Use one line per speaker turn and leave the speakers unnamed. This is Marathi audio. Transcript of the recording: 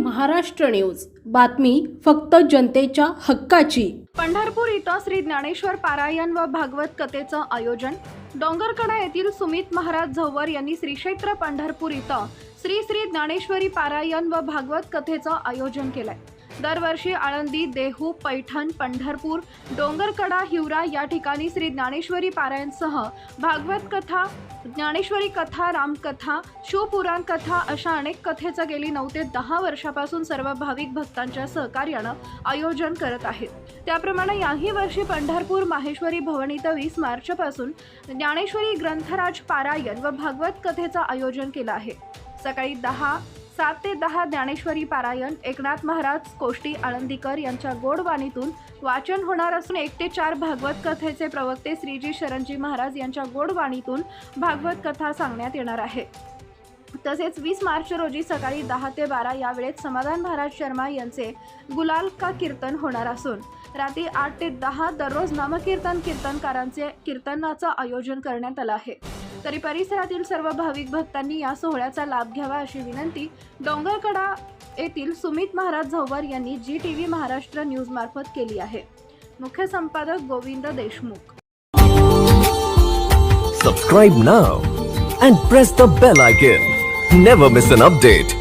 महाराष्ट्र न्यूज. बातमी फक्त जनतेच्या हक्काची.
पंढरपूर इथं श्री ज्ञानेश्वर पारायण व भागवत कथेचं आयोजन. डोंगरकडा येथील सुमित महाराज झंवर यांनी श्रीक्षेत्र पंढरपूर इथं श्री श्री ज्ञानेश्वरी पारायण व भागवत कथेचं आयोजन केलंय. दरवर्षी आळंदी देहू पैठण पंढरपूर डोंगरकडा हिवरा या ठिकाणी श्री ज्ञानेश्वरी पारायणसह भागवत कथा ज्ञानेश्वरी कथा रामकथा शिवपुराण कथा अशा अनेक कथेचं गेली नऊ ते दहा वर्षापासून सर्व भाविक भक्तांच्या सहकार्यानं आयोजन करत आहेत. त्याप्रमाणे याही वर्षी पंढरपूर माहेश्वरी भवन इथं वीस मार्चपासून ज्ञानेश्वरी ग्रंथराज पारायण व भागवत कथेचं आयोजन केलं आहे. सकाळी दहा सात ते दहा ज्ञानेश्वरी पारायण एकनाथ महाराज कोष्टी आळंदीकर यांच्या गोडवाणीतून वाचन होणार असून एक ते चार भागवत कथेचे प्रवक्ते श्रीजी शरणजी महाराज यांच्या गोडवाणीतून भागवत कथा सांगण्यात येणार आहे. तसेच वीस मार्च रोजी सकाळी दहा ते बारा या वेळेत समाधान महाराज शर्मा यांचे गुलाल का कीर्तन होणार असून रात्री आठ ते दहा दररोज नामकीर्तन कीर्तनकारांचे कीर्तनाचं आयोजन करण्यात आलं आहे. तरी परिसरातील सर्व भाविक भक्तांनी या सोहळ्याचा लाभ घ्यावा अशी विनंती डोंगरकडा येथील सुमित महाराज झंवर यांनी G T V Maharashtra news मार्फत केली आहे. मुख्य संपादक Govind Deshmukh.
Subscribe now and press the bell icon never miss an update